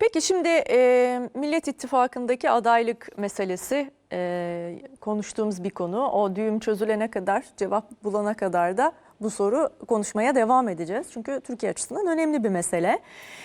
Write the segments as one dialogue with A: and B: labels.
A: Peki şimdi e, Millet İttifakı'ndaki adaylık meselesi e, konuştuğumuz bir konu. O düğüm çözülene kadar, cevap bulana kadar da bu soru konuşmaya devam edeceğiz. Çünkü Türkiye açısından önemli bir mesele.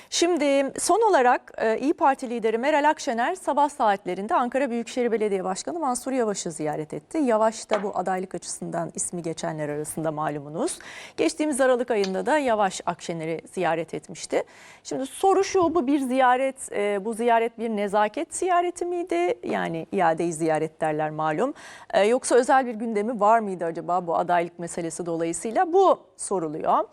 A: Şimdi son olarak e, İyi Parti lideri Meral Akşener sabah saatlerinde Ankara Büyükşehir Belediye Başkanı Mansur Yavaş'ı ziyaret etti. Yavaş da bu adaylık açısından ismi geçenler arasında malumunuz. Geçtiğimiz Aralık ayında da Yavaş Akşener'i ziyaret etmişti. Şimdi soru şu bu bir ziyaret, e, bu ziyaret bir nezaket ziyareti miydi? Yani iadeyi ziyaret derler malum. E, yoksa özel bir gündemi var mıydı acaba bu adaylık meselesi dolayısıyla? Bu soruluyor.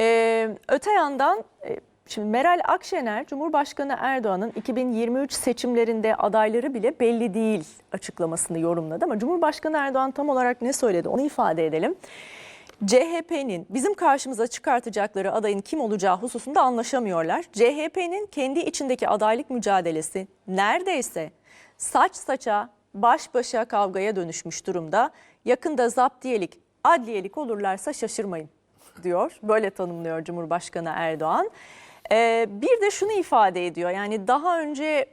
A: E, öte yandan... E, Şimdi Meral Akşener, Cumhurbaşkanı Erdoğan'ın 2023 seçimlerinde adayları bile belli değil açıklamasını yorumladı. Ama Cumhurbaşkanı Erdoğan tam olarak ne söyledi onu ifade edelim. CHP'nin bizim karşımıza çıkartacakları adayın kim olacağı hususunda anlaşamıyorlar. CHP'nin kendi içindeki adaylık mücadelesi neredeyse saç saça, baş başa kavgaya dönüşmüş durumda. Yakında zaptiyelik, adliyelik olurlarsa şaşırmayın diyor. Böyle tanımlıyor Cumhurbaşkanı Erdoğan. Ee, bir de şunu ifade ediyor. Yani daha önce e,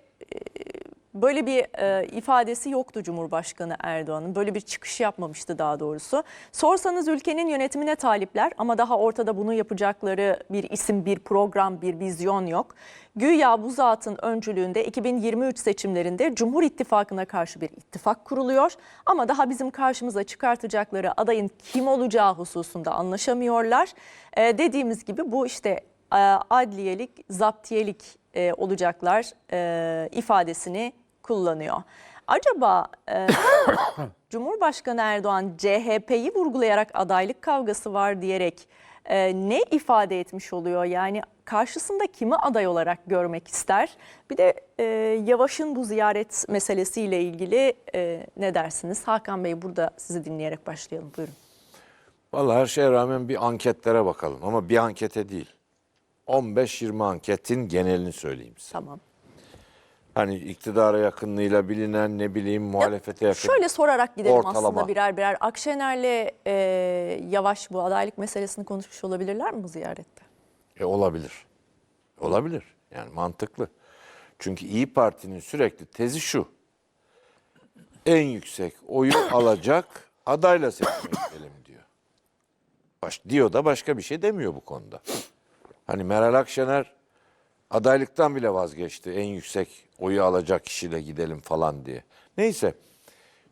A: böyle bir e, ifadesi yoktu Cumhurbaşkanı Erdoğan'ın. Böyle bir çıkış yapmamıştı daha doğrusu. Sorsanız ülkenin yönetimine talipler ama daha ortada bunu yapacakları bir isim, bir program, bir vizyon yok. Güya bu zatın öncülüğünde 2023 seçimlerinde Cumhur İttifakı'na karşı bir ittifak kuruluyor. Ama daha bizim karşımıza çıkartacakları adayın kim olacağı hususunda anlaşamıyorlar. Ee, dediğimiz gibi bu işte e, adliyelik, zaptiyelik e, olacaklar e, ifadesini kullanıyor. Acaba e, Cumhurbaşkanı Erdoğan CHP'yi vurgulayarak adaylık kavgası var diyerek e, ne ifade etmiş oluyor? Yani karşısında kimi aday olarak görmek ister? Bir de e, Yavaş'ın bu ziyaret meselesiyle ilgili e, ne dersiniz? Hakan Bey burada sizi dinleyerek başlayalım. Buyurun.
B: Vallahi her şeye rağmen bir anketlere bakalım ama bir ankete değil. 15-20 anketin genelini söyleyeyim size.
A: Tamam.
B: Hani iktidara yakınlığıyla bilinen ne bileyim muhalefete yakın.
A: Şöyle sorarak gidelim
B: Ortalama.
A: aslında birer birer. Akşener'le e, Yavaş bu adaylık meselesini konuşmuş olabilirler mi bu ziyarette?
B: E, olabilir. Olabilir. Yani mantıklı. Çünkü İyi Parti'nin sürekli tezi şu. En yüksek oyu alacak adayla seçmeye gidelim diyor. Baş, diyor da başka bir şey demiyor bu konuda. Hani Meral Akşener adaylıktan bile vazgeçti. En yüksek oyu alacak kişiyle gidelim falan diye. Neyse.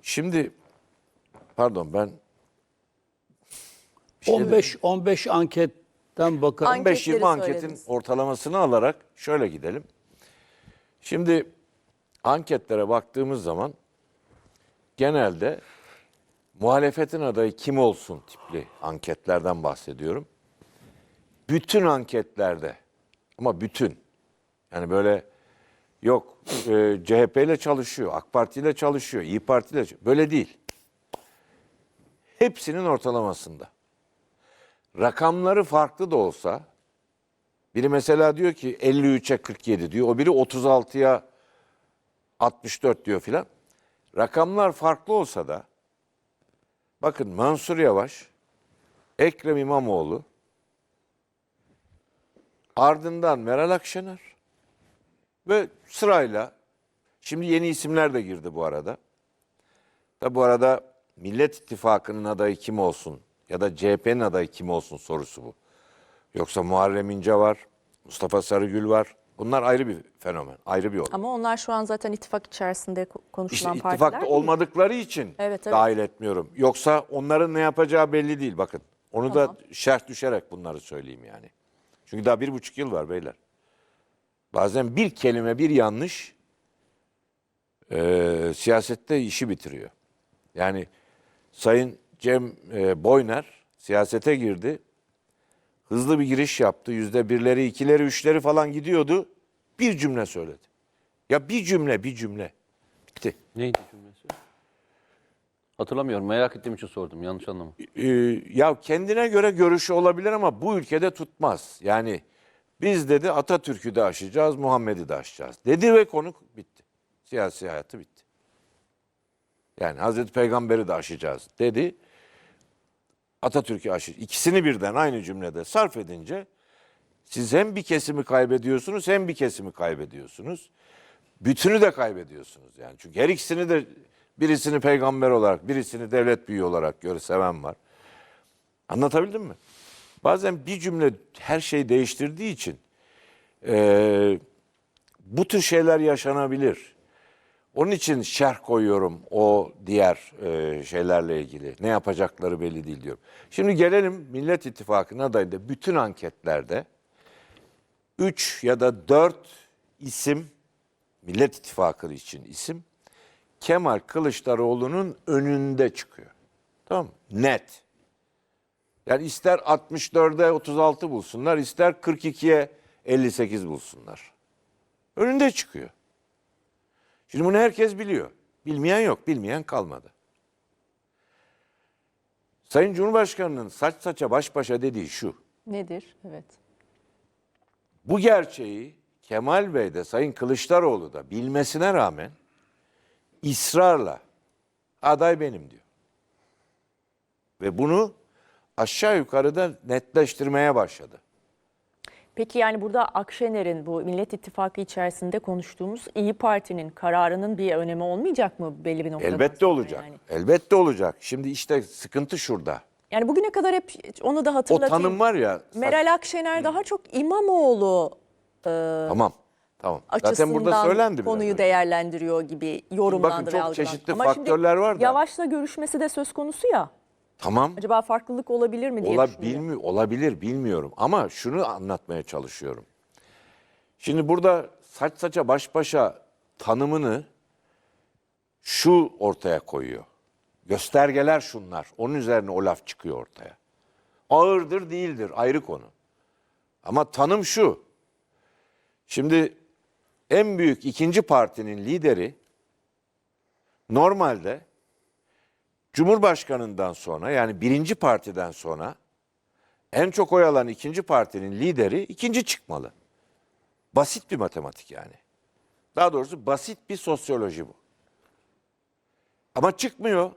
B: Şimdi pardon ben bir şey dedim.
C: 15 15 anketten bakalım.
A: Anket-
B: 15-20
A: Anketleri
B: anketin
A: söylediniz.
B: ortalamasını alarak şöyle gidelim. Şimdi anketlere baktığımız zaman genelde muhalefetin adayı kim olsun tipli anketlerden bahsediyorum. Bütün anketlerde ama bütün yani böyle yok e, CHP ile çalışıyor, AK Parti ile çalışıyor, İyi Parti ile. Böyle değil. Hepsinin ortalamasında rakamları farklı da olsa biri mesela diyor ki 53'e 47 diyor. O biri 36'ya 64 diyor filan. Rakamlar farklı olsa da bakın Mansur Yavaş, Ekrem İmamoğlu, ardından Meral Akşener ve sırayla şimdi yeni isimler de girdi bu arada. Tabi bu arada Millet İttifakı'nın adayı kim olsun ya da CHP'nin adayı kim olsun sorusu bu. Yoksa Muharrem İnce var, Mustafa Sarıgül var. Bunlar ayrı bir fenomen, ayrı bir olay.
A: Ama onlar şu an zaten ittifak içerisinde ko-
B: İşte
A: konuşulan partiler
B: ittifakta olmadıkları için
A: Evet, evet.
B: dahil etmiyorum. Yoksa onların ne yapacağı belli değil bakın. Onu
A: Tamam.
B: da şerh düşerek bunları söyleyeyim yani. Çünkü daha bir buçuk yıl var beyler. Bazen bir kelime, bir yanlış eee, siyasette işi bitiriyor. Yani Sayın Cem e, Boyner siyasete girdi. Hızlı bir giriş yaptı. Yüzde birleri, ikileri, üçleri falan gidiyordu. Bir cümle söyledi. Ya bir cümle, bir cümle. Bitti.
C: Neydi cümlesi? Hatırlamıyorum. Merak ettiğim için sordum. Yanlış anlama.
B: Ee, ya kendine göre görüşü olabilir ama bu ülkede tutmaz. Yani biz dedi Atatürk'ü de aşacağız, Muhammed'i de aşacağız. Dedi ve konu bitti. Siyasi hayatı bitti. Yani Hazreti Peygamber'i de aşacağız dedi. Atatürk'ü aşı. İkisini birden aynı cümlede sarf edince Siz hem bir kesimi kaybediyorsunuz hem bir kesimi kaybediyorsunuz. Bütünü de kaybediyorsunuz yani. Çünkü her ikisini de birisini peygamber olarak, birisini devlet büyüğü olarak göre seven var. Anlatabildim mi? Bazen bir cümle her şeyi değiştirdiği için eee, bu tür şeyler yaşanabilir. Onun için şerh koyuyorum o diğer eee, şeylerle ilgili. Ne yapacakları belli değil diyorum. Şimdi gelelim Millet İttifakı'nın adayında bütün anketlerde 3 ya da 4 isim Millet İttifakı için isim Kemal Kılıçdaroğlu'nun önünde çıkıyor. Tamam mı? Net. Yani ister 64'e 36 bulsunlar, ister 42'ye 58 bulsunlar. Önünde çıkıyor. Şimdi bunu herkes biliyor. Bilmeyen yok, bilmeyen kalmadı. Sayın Cumhurbaşkanı'nın saç saça baş başa dediği şu.
A: Nedir? Evet.
B: Bu gerçeği Kemal Bey de Sayın Kılıçdaroğlu da bilmesine rağmen ısrarla aday benim diyor. Ve bunu aşağı yukarı da netleştirmeye başladı.
A: Peki yani burada Akşener'in bu Millet İttifakı içerisinde konuştuğumuz İyi Parti'nin kararının bir önemi olmayacak mı belli bir noktadan
B: Elbette olacak.
A: Yani?
B: Elbette olacak. Şimdi işte sıkıntı şurada.
A: yani bugüne kadar hep onu da
B: O
A: hatırlatayım.
B: tanım var ya.
A: Meral Akşener daha çok İmamoğlu
B: Tamam. Tamam.
A: açısından
B: Zaten burada söylendi
A: konuyu değerlendiriyor gibi yorumlandı
B: Bakın çok çeşitli
A: Ama
B: faktörler var da.
A: Yavaş'la görüşmesi de söz konusu ya.
B: Tamam.
A: Acaba farklılık olabilir mi diye
B: Ola,
A: düşünüyorum.
B: bilmi, olabilir bilmiyorum ama şunu anlatmaya çalışıyorum. Şimdi burada saç saça baş başa tanımını şu ortaya koyuyor. Göstergeler şunlar. Onun üzerine o laf çıkıyor ortaya. Ağırdır değildir ayrı konu. Ama tanım şu. Şimdi en büyük ikinci partinin lideri normalde Cumhurbaşkanından sonra yani birinci partiden sonra en çok oy alan ikinci partinin lideri ikinci çıkmalı. Basit bir matematik yani. Daha doğrusu basit bir sosyoloji bu. Ama çıkmıyor.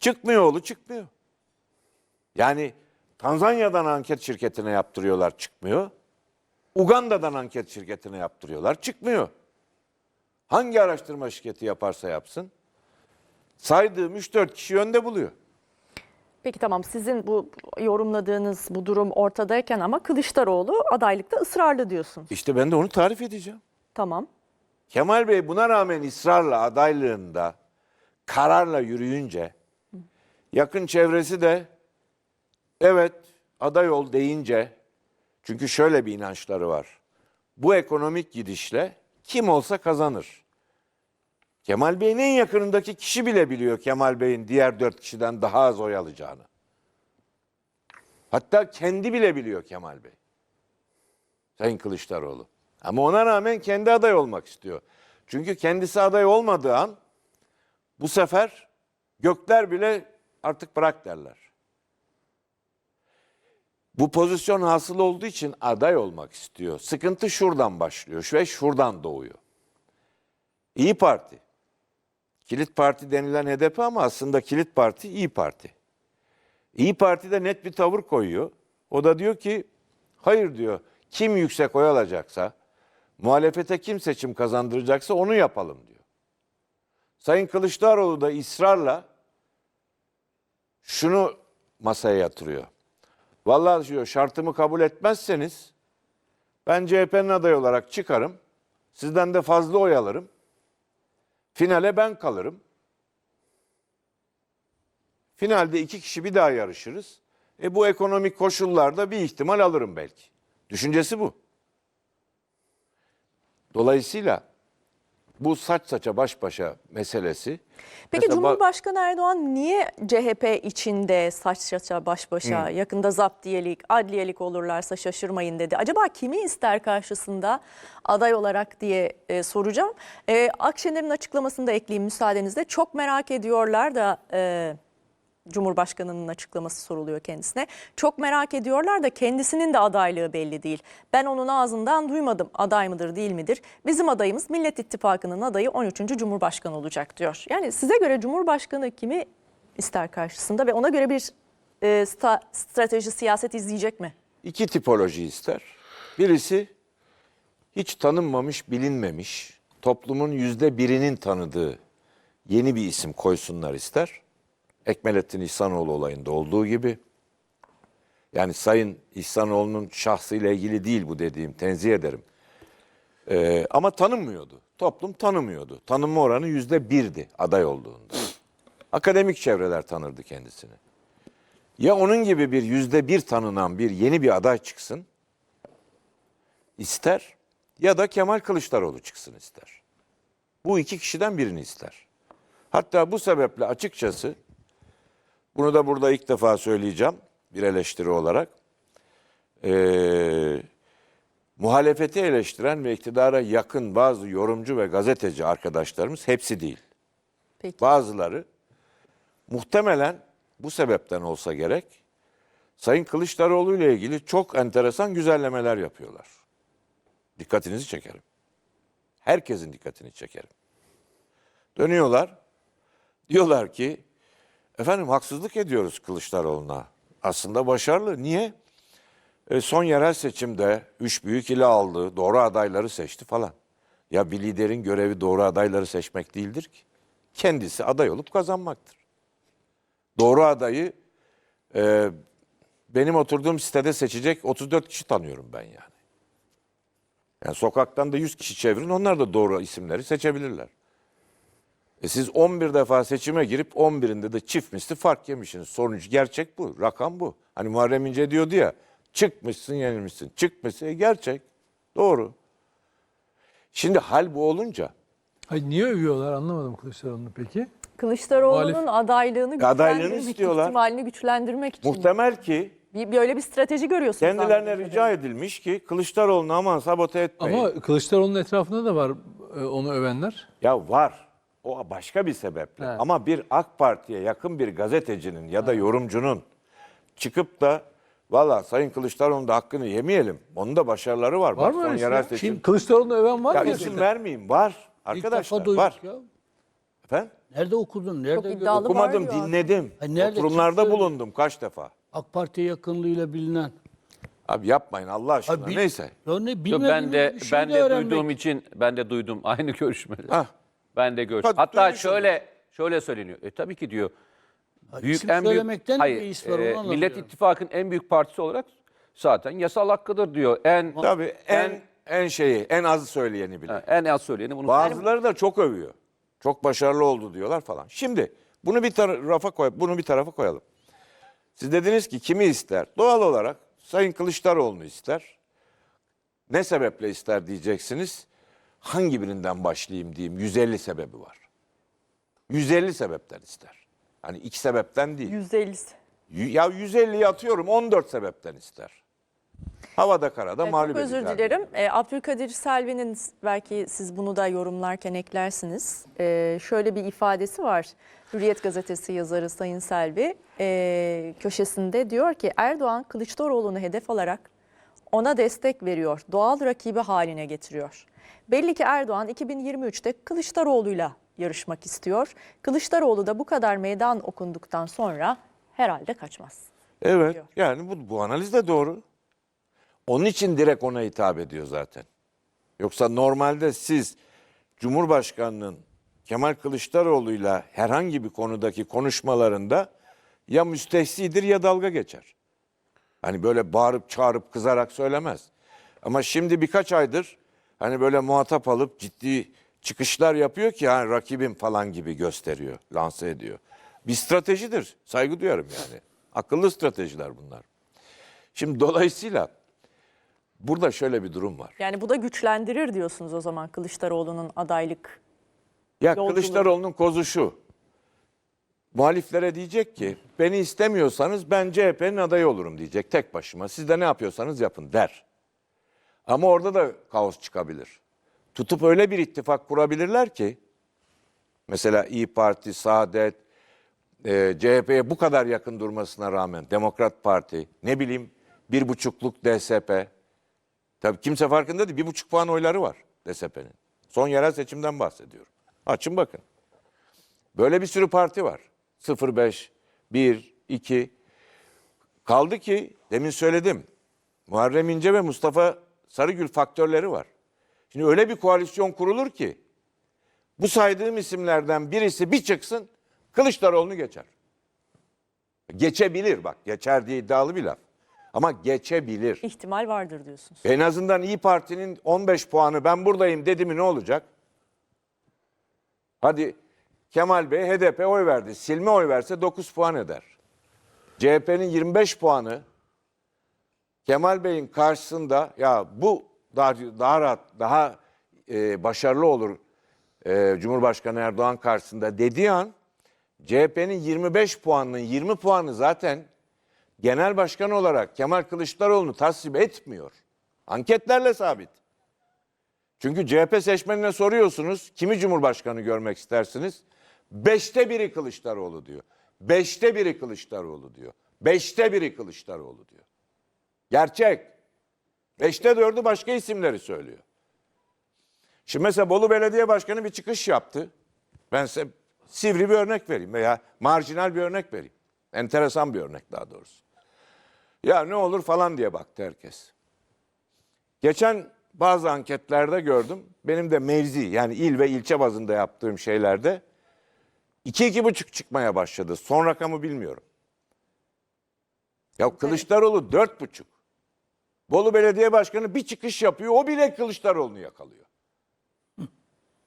B: Çıkmıyor oğlu çıkmıyor. Yani Tanzanya'dan anket şirketine yaptırıyorlar çıkmıyor. Uganda'dan anket şirketine yaptırıyorlar çıkmıyor. Hangi araştırma şirketi yaparsa yapsın saydığım 3-4 kişi önde buluyor.
A: Peki tamam sizin bu yorumladığınız bu durum ortadayken ama Kılıçdaroğlu adaylıkta ısrarlı diyorsunuz.
B: İşte ben de onu tarif edeceğim.
A: Tamam.
B: Kemal Bey buna rağmen ısrarla adaylığında kararla yürüyünce yakın çevresi de evet aday ol deyince çünkü şöyle bir inançları var. Bu ekonomik gidişle kim olsa kazanır. Kemal Bey'in en yakınındaki kişi bile biliyor Kemal Bey'in diğer dört kişiden daha az oy alacağını. Hatta kendi bile biliyor Kemal Bey. Sayın Kılıçdaroğlu. Ama ona rağmen kendi aday olmak istiyor. Çünkü kendisi aday olmadığı an bu sefer gökler bile artık bırak derler. Bu pozisyon hasıl olduğu için aday olmak istiyor. Sıkıntı şuradan başlıyor ve şuradan doğuyor. İyi Parti. Kilit Parti denilen HDP ama aslında Kilit Parti İyi Parti. İyi Parti de net bir tavır koyuyor. O da diyor ki hayır diyor kim yüksek oy alacaksa muhalefete kim seçim kazandıracaksa onu yapalım diyor. Sayın Kılıçdaroğlu da ısrarla şunu masaya yatırıyor. Vallahi diyor şartımı kabul etmezseniz ben CHP'nin adayı olarak çıkarım. Sizden de fazla oy alırım. Finale ben kalırım. Finalde iki kişi bir daha yarışırız. E bu ekonomik koşullarda bir ihtimal alırım belki. Düşüncesi bu. Dolayısıyla bu saç saça baş başa meselesi.
A: Peki
B: Mesela ba-
A: Cumhurbaşkanı Erdoğan niye CHP içinde saç saça baş başa yakında zaptiyelik, adliyelik olurlarsa şaşırmayın dedi. Acaba kimi ister karşısında aday olarak diye e, soracağım. E, Akşener'in açıklamasını da ekleyeyim müsaadenizle. Çok merak ediyorlar da e, Cumhurbaşkanının açıklaması soruluyor kendisine. Çok merak ediyorlar da kendisinin de adaylığı belli değil. Ben onun ağzından duymadım aday mıdır değil midir? Bizim adayımız Millet İttifakı'nın adayı 13. Cumhurbaşkanı olacak diyor. Yani size göre Cumhurbaşkanı kimi ister karşısında ve ona göre bir e, sta- strateji siyaset izleyecek mi?
B: iki tipoloji ister. Birisi hiç tanınmamış, bilinmemiş, toplumun yüzde birinin tanıdığı yeni bir isim koysunlar ister. Ekmelettin İhsanoğlu olayında olduğu gibi. Yani Sayın İhsanoğlu'nun şahsıyla ilgili değil bu dediğim, tenzih ederim. Ee, ama tanınmıyordu. Toplum tanımıyordu. Tanınma oranı yüzde birdi aday olduğunda. Akademik çevreler tanırdı kendisini. Ya onun gibi bir yüzde bir tanınan bir yeni bir aday çıksın ister ya da Kemal Kılıçdaroğlu çıksın ister. Bu iki kişiden birini ister. Hatta bu sebeple açıkçası bunu da burada ilk defa söyleyeceğim bir eleştiri olarak. Ee, muhalefeti eleştiren ve iktidara yakın bazı yorumcu ve gazeteci arkadaşlarımız hepsi değil.
A: Peki.
B: Bazıları muhtemelen bu sebepten olsa gerek Sayın Kılıçdaroğlu ile ilgili çok enteresan güzellemeler yapıyorlar. Dikkatinizi çekerim. Herkesin dikkatini çekerim. Dönüyorlar. Diyorlar ki efendim haksızlık ediyoruz Kılıçdaroğlu'na. Aslında başarılı. Niye? E, son yerel seçimde üç büyük ile aldı. Doğru adayları seçti falan. Ya bir liderin görevi doğru adayları seçmek değildir ki. Kendisi aday olup kazanmaktır. Doğru adayı e, benim oturduğum sitede seçecek 34 kişi tanıyorum ben yani. Yani sokaktan da 100 kişi çevirin onlar da doğru isimleri seçebilirler. E siz 11 defa seçime girip 11'inde de çift misli fark yemişsiniz. Sonuç gerçek bu. Rakam bu. Hani Muharrem İnce diyordu ya çıkmışsın yenilmişsin. Çıkmışsın e, gerçek. Doğru. Şimdi hal bu olunca
D: Hayır, niye övüyorlar anlamadım Kılıçdaroğlu'nu peki.
A: Kılıçdaroğlu'nun adaylığını
B: Adaylığını
A: güçlendirmek
B: istiyorlar.
A: ihtimalini güçlendirmek için.
B: muhtemel ki
A: Bir, böyle bir strateji görüyorsunuz.
B: kendilerine
A: anladığım
B: rica edilmiş ki Kılıçdaroğlu'nu aman sabote etmeyin.
D: Ama Kılıçdaroğlu'nun etrafında da var e, onu övenler.
B: Ya var. O başka bir sebeple.
D: Evet.
B: Ama bir AK Parti'ye yakın bir gazetecinin ya da yorumcunun çıkıp da valla Sayın Kılıçdaroğlu'nun da hakkını yemeyelim. Onun da başarıları var.
D: Var
B: Bak,
D: mı öyle şey?
B: seçim.
D: Şimdi Kılıçdaroğlu'nu öven var
B: Ya
D: mı?
B: isim
D: gerçekten?
B: vermeyeyim. Var.
E: İlk defa
B: Arkadaşlar var.
E: ya.
B: Efendim?
E: Nerede okudun? Nerede
A: Çok.
B: Okumadım, dinledim.
E: Ha, nerede
B: Oturumlarda
E: çıktı?
B: bulundum kaç defa.
E: AK Parti'ye yakınlığıyla bilinen.
B: Abi yapmayın Allah aşkına.
E: Ha, bil-
B: Neyse.
E: Ya ne
C: ben de
E: şey
C: ben de
E: öğrenmek.
C: duyduğum için ben de duydum aynı görüşmeleri.
B: Hah.
C: Ben de.
B: Hadi
C: Hatta şöyle şöyle söyleniyor. E tabii ki diyor. Büyük
E: isim
C: en büyük
E: söylemekten
C: hayır.
E: bir his var, onu
C: e,
E: anlamıyorum.
C: Millet İttifakı'nın en büyük partisi olarak zaten yasal hakkıdır diyor. En
B: Tabii en en şeyi, en az söyleyeni bile.
C: En az söyleyeni bunu
B: Bazıları da çok övüyor. Çok başarılı oldu diyorlar falan. Şimdi bunu bir tarafa koy, bunu bir tarafa koyalım. Siz dediniz ki kimi ister? Doğal olarak Sayın Kılıçdaroğlu'nu ister. Ne sebeple ister diyeceksiniz. Hangi birinden başlayayım diyeyim. 150 sebebi var. 150 sebepten ister. Hani iki sebepten değil.
A: %50'si.
B: Y- Ya 150'yi atıyorum 14 sebepten ister. Havada karada
A: Evet,
B: mağlup
A: özür
B: edecekler.
A: dilerim. Ee, Abdülkadir Selvi'nin belki siz bunu da yorumlarken eklersiniz. Ee, şöyle bir ifadesi var. Hürriyet gazetesi yazarı Sayın Selvi ee, köşesinde diyor ki Erdoğan Kılıçdaroğlu'nu hedef alarak ona destek veriyor. Doğal rakibi haline getiriyor. Belli ki Erdoğan 2023'te Kılıçdaroğlu'yla yarışmak istiyor. Kılıçdaroğlu da bu kadar meydan okunduktan sonra herhalde kaçmaz.
B: Evet.
A: diyor.
B: Yani bu, bu analiz de doğru. Onun için direkt ona hitap ediyor zaten. Yoksa normalde siz Cumhurbaşkanı'nın Kemal Kılıçdaroğlu'yla herhangi bir konudaki konuşmalarında ya müstehsidir ya dalga geçer. Hani böyle bağırıp çağırıp kızarak söylemez. Ama şimdi birkaç aydır hani böyle muhatap alıp ciddi çıkışlar yapıyor ki hani rakibim falan gibi gösteriyor, lanse ediyor. Bir stratejidir. Saygı duyarım yani. Akıllı stratejiler bunlar. Şimdi dolayısıyla burada şöyle bir durum var.
A: Yani bu da güçlendirir diyorsunuz o zaman Kılıçdaroğlu'nun adaylık
B: Ya
A: Yolculuğu.
B: Kılıçdaroğlu'nun kozu şu. Muhaliflere diyecek ki beni istemiyorsanız ben CHP'nin adayı olurum diyecek tek başıma. Siz de ne yapıyorsanız yapın der. Ama orada da kaos çıkabilir. Tutup öyle bir ittifak kurabilirler ki mesela İyi Parti, Saadet, e, CHP'ye bu kadar yakın durmasına rağmen Demokrat Parti, ne bileyim bir buçukluk DSP. Tabii kimse farkında değil. Bir buçuk puan oyları var DSP'nin. Son yerel seçimden bahsediyorum. Açın bakın. Böyle bir sürü parti var. 05, 1, 2. Kaldı ki demin söyledim. Muharrem İnce ve Mustafa Sarıgül faktörleri var. Şimdi öyle bir koalisyon kurulur ki bu saydığım isimlerden birisi bir çıksın Kılıçdaroğlu'nu geçer. Geçebilir bak geçer diye iddialı bir laf. Ama geçebilir.
A: İhtimal vardır diyorsunuz.
B: En azından İyi Parti'nin 15 puanı ben buradayım dedi mi ne olacak? Hadi Kemal Bey HDP oy verdi. Silme oy verse 9 puan eder. CHP'nin 25 puanı Kemal Bey'in karşısında ya bu daha daha rahat, daha e, başarılı olur e, Cumhurbaşkanı Erdoğan karşısında dediği an CHP'nin 25 puanının 20 puanı zaten genel başkan olarak Kemal Kılıçdaroğlu'nu tasvip etmiyor. Anketlerle sabit. Çünkü CHP seçmenine soruyorsunuz kimi Cumhurbaşkanı görmek istersiniz? Beşte biri Kılıçdaroğlu diyor. Beşte biri Kılıçdaroğlu diyor. Beşte biri Kılıçdaroğlu diyor. Gerçek. Beşte dördü başka isimleri söylüyor. Şimdi mesela Bolu Belediye Başkanı bir çıkış yaptı. Ben size sivri bir örnek vereyim veya marjinal bir örnek vereyim. Enteresan bir örnek daha doğrusu. Ya ne olur falan diye baktı herkes. Geçen bazı anketlerde gördüm. Benim de mevzi yani il ve ilçe bazında yaptığım şeylerde 2-2,5 çıkmaya başladı. Son rakamı bilmiyorum. Ya Kılıçdaroğlu 4,5. Bolu Belediye Başkanı bir çıkış yapıyor. O bile Kılıçdaroğlu'nu yakalıyor.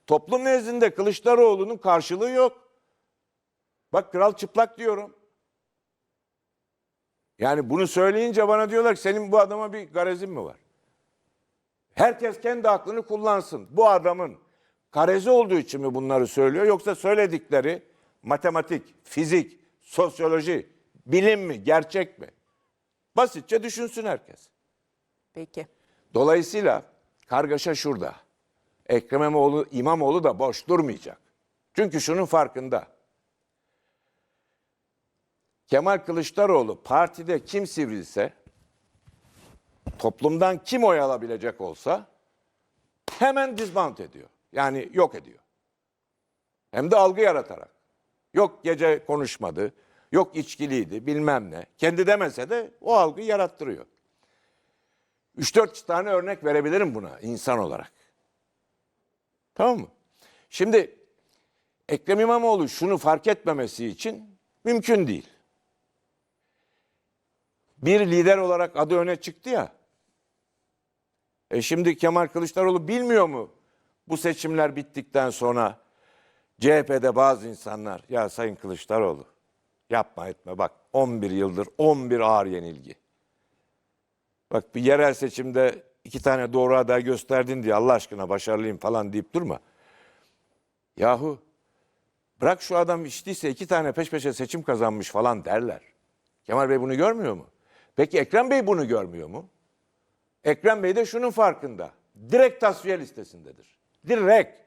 B: Toplum nezdinde Kılıçdaroğlu'nun karşılığı yok. Bak kral çıplak diyorum. Yani bunu söyleyince bana diyorlar ki senin bu adama bir garezin mi var? Herkes kendi aklını kullansın. Bu adamın karezi olduğu için mi bunları söylüyor yoksa söyledikleri matematik, fizik, sosyoloji, bilim mi, gerçek mi? Basitçe düşünsün herkes.
A: Peki.
B: Dolayısıyla kargaşa şurada. Ekrem İmamoğlu, İmamoğlu da boş durmayacak. Çünkü şunun farkında. Kemal Kılıçdaroğlu partide kim sivrilse, toplumdan kim oy alabilecek olsa hemen dismount ediyor. Yani yok ediyor. Hem de algı yaratarak. Yok gece konuşmadı, yok içkiliydi bilmem ne. Kendi demese de o algıyı yarattırıyor. 3-4 tane örnek verebilirim buna insan olarak. Tamam mı? Şimdi Ekrem İmamoğlu şunu fark etmemesi için mümkün değil. Bir lider olarak adı öne çıktı ya. E şimdi Kemal Kılıçdaroğlu bilmiyor mu bu seçimler bittikten sonra CHP'de bazı insanlar ya Sayın Kılıçdaroğlu yapma etme bak 11 yıldır 11 ağır yenilgi. Bak bir yerel seçimde iki tane doğru aday gösterdin diye Allah aşkına başarılıyım falan deyip durma. Yahu bırak şu adam içtiyse iki tane peş peşe seçim kazanmış falan derler. Kemal Bey bunu görmüyor mu? Peki Ekrem Bey bunu görmüyor mu? Ekrem Bey de şunun farkında. Direkt tasfiye listesindedir. Direkt.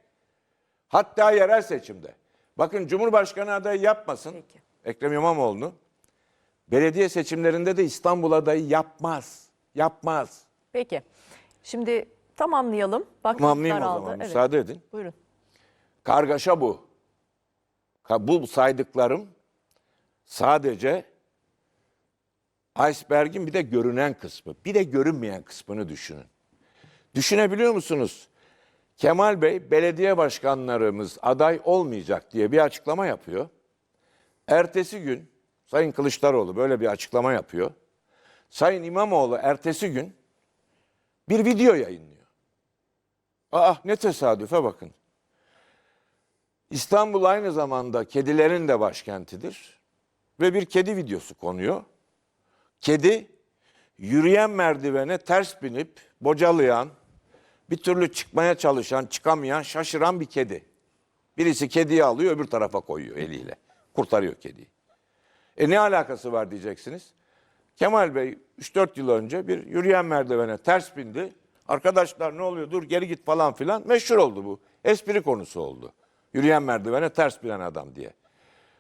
B: Hatta yerel seçimde. Bakın Cumhurbaşkanı adayı yapmasın
A: Peki.
B: Ekrem İmamoğlu'nu. Belediye seçimlerinde de İstanbul adayı yapmaz. Yapmaz.
A: Peki. Şimdi tamamlayalım. Vaktimiz
B: Tamamlayayım o
A: daraldı.
B: zaman.
A: Evet.
B: Müsaade edin.
A: Buyurun.
B: Kargaşa bu. Bu saydıklarım sadece iceberg'in bir de görünen kısmı. Bir de görünmeyen kısmını düşünün. Düşünebiliyor musunuz? Kemal Bey belediye başkanlarımız aday olmayacak diye bir açıklama yapıyor. Ertesi gün Sayın Kılıçdaroğlu böyle bir açıklama yapıyor. Sayın İmamoğlu ertesi gün bir video yayınlıyor. Aa ne tesadüfe bakın. İstanbul aynı zamanda kedilerin de başkentidir. Ve bir kedi videosu konuyor. Kedi yürüyen merdivene ters binip bocalayan, bir türlü çıkmaya çalışan, çıkamayan, şaşıran bir kedi. Birisi kediyi alıyor öbür tarafa koyuyor eliyle. Kurtarıyor kediyi. E ne alakası var diyeceksiniz. Kemal Bey 3-4 yıl önce bir yürüyen merdivene ters bindi. Arkadaşlar ne oluyor dur geri git falan filan. Meşhur oldu bu. Espri konusu oldu. Yürüyen merdivene ters binen adam diye.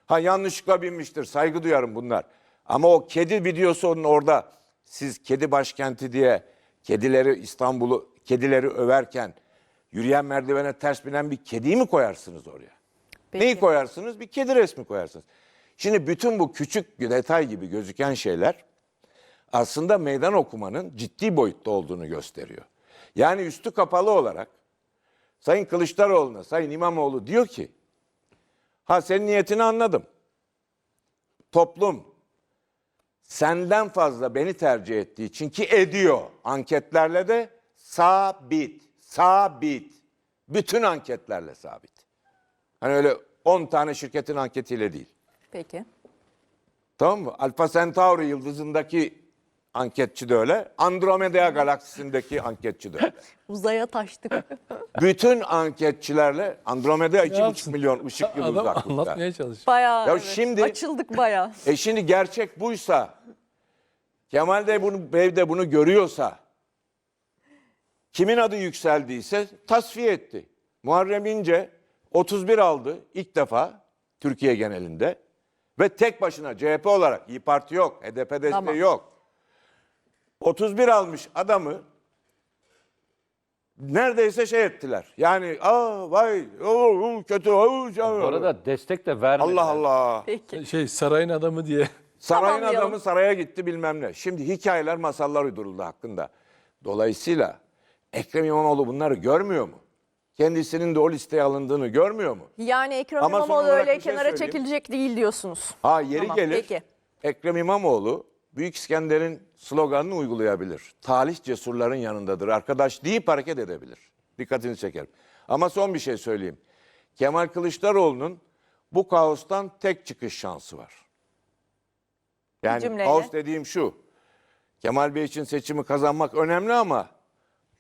B: Ha yanlışlıkla binmiştir saygı duyarım bunlar. Ama o kedi videosu onun orada siz kedi başkenti diye kedileri İstanbul'u kedileri överken yürüyen merdivene ters binen bir kediyi mi koyarsınız oraya?
A: Peki.
B: Neyi koyarsınız? Bir kedi resmi koyarsınız. Şimdi bütün bu küçük detay gibi gözüken şeyler aslında meydan okumanın ciddi boyutta olduğunu gösteriyor. Yani üstü kapalı olarak Sayın Kılıçdaroğlu'na Sayın İmamoğlu diyor ki ha senin niyetini anladım. Toplum senden fazla beni tercih ettiği için ki ediyor anketlerle de sabit. Sabit. Bütün anketlerle sabit. Hani öyle 10 tane şirketin anketiyle değil.
A: Peki.
B: Tamam mı? Alfa Centauri yıldızındaki anketçi de öyle. Andromeda galaksisindeki anketçi de öyle.
A: Uzaya taştık.
B: Bütün anketçilerle Andromeda 2,5
D: yapsın?
B: milyon ışık yılı
D: Adam
B: uzaklıkta.
D: anlatmaya çalışıyor.
A: Bayağı
B: Ya
A: evet,
B: şimdi-
A: açıldık bayağı.
B: E şimdi gerçek buysa, Kemal de bunu, Bey de bunu görüyorsa, kimin adı yükseldiyse tasfiye etti. Muharrem İnce 31 aldı ilk defa Türkiye genelinde ve tek başına CHP olarak İyi Parti yok, HDP desteği
A: Tamam.
B: yok. 31 almış adamı neredeyse şey ettiler. Yani aa vay oo, kötü. oo,
C: Bu arada destek de vermedi.
B: Allah Allah.
A: Peki.
D: Şey sarayın adamı diye.
B: Sarayın
A: Tamamlayalım.
B: adamı saraya gitti bilmem ne. Şimdi hikayeler, masallar uyduruldu hakkında. Dolayısıyla Ekrem İmamoğlu bunları görmüyor mu? Kendisinin de o listeye alındığını görmüyor mu?
A: Yani Ekrem
B: Ama son
A: İmamoğlu
B: olarak
A: öyle
B: bir şey
A: kenara
B: söyleyeyim.
A: çekilecek değil diyorsunuz.
B: Ha yeri
A: Tamam,
B: gelir.
A: peki.
B: Ekrem İmamoğlu Büyük İskender'in sloganını uygulayabilir. Talih cesurların yanındadır. Arkadaş deyip hareket edebilir. Dikkatini çekerim. Ama son bir şey söyleyeyim. Kemal Kılıçdaroğlu'nun bu kaostan tek çıkış şansı var. Yani
A: cümleyle.
B: kaos dediğim şu. Kemal Bey için seçimi kazanmak önemli ama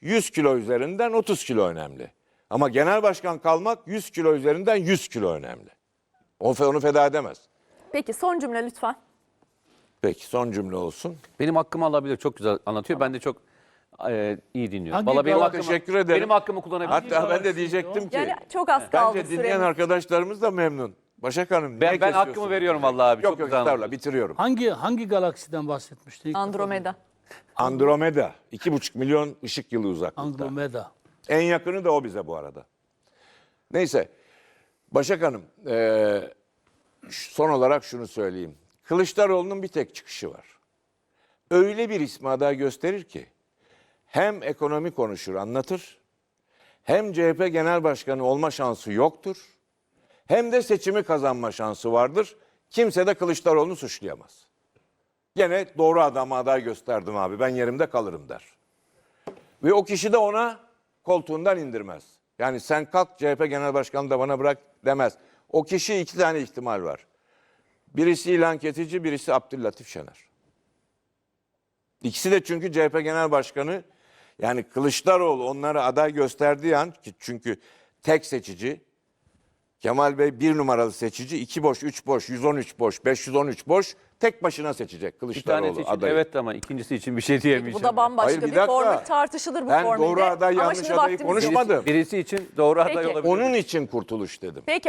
B: 100 kilo üzerinden 30 kilo önemli. Ama genel başkan kalmak 100 kilo üzerinden 100 kilo önemli. Onu, onu feda edemez.
A: Peki son cümle lütfen.
B: Peki son cümle olsun.
C: Benim hakkımı alabilir. Çok güzel anlatıyor. Ben de çok e, iyi dinliyorum.
E: Hangi
C: Valla benim hakkımı,
B: Teşekkür ederim.
C: Benim hakkımı kullanabilir.
B: Hatta ben de diyecektim ki
A: Yani çok az kaldı
B: bence dinleyen
A: süremiz.
B: arkadaşlarımız da memnun. Başak Hanım niye
C: Ben, ben hakkımı veriyorum vallahi abi.
B: Yok
C: çok
B: yok
C: güzel
B: estağfurullah bitiriyorum.
E: Hangi hangi galaksiden bahsetmiştin?
A: Andromeda.
B: Andromeda 2,5 milyon ışık yılı uzaklıkta.
E: Andromeda.
B: En yakını da o bize bu arada. Neyse. Başak Hanım, eee, ş- son olarak şunu söyleyeyim. Kılıçdaroğlu'nun bir tek çıkışı var. Öyle bir ismi aday gösterir ki hem ekonomi konuşur, anlatır, hem CHP Genel Başkanı olma şansı yoktur, hem de seçimi kazanma şansı vardır. Kimse de Kılıçdaroğlu'nu suçlayamaz. Gene doğru adamı aday gösterdim abi, ben yerimde kalırım der. Ve o kişi de ona koltuğundan indirmez. Yani sen kalk CHP Genel Başkanı da bana bırak demez. O kişi iki tane ihtimal var. Birisi İlhan Ketici, birisi Abdüllatif Şener. İkisi de çünkü CHP Genel Başkanı yani Kılıçdaroğlu onları aday gösterdiği an ki çünkü tek seçici Kemal Bey bir numaralı seçici, iki boş, üç boş, 113 boş, 513 boş tek başına seçecek
C: Bir
B: Kılıçdaroğlu
C: tanesi için
B: adayı.
C: evet ama ikincisi için bir şey diyemeyeceğim.
A: Bu da bambaşka
B: Hayır, bir
A: bir,
B: dakika.
A: formül tartışılır bu
B: Ben
A: formülde.
B: doğru aday, yanlış adayı konuşmadım.
C: Birisi, birisi için doğru aday
A: Peki.
C: olabilir.
B: Onun için kurtuluş dedim.
A: Peki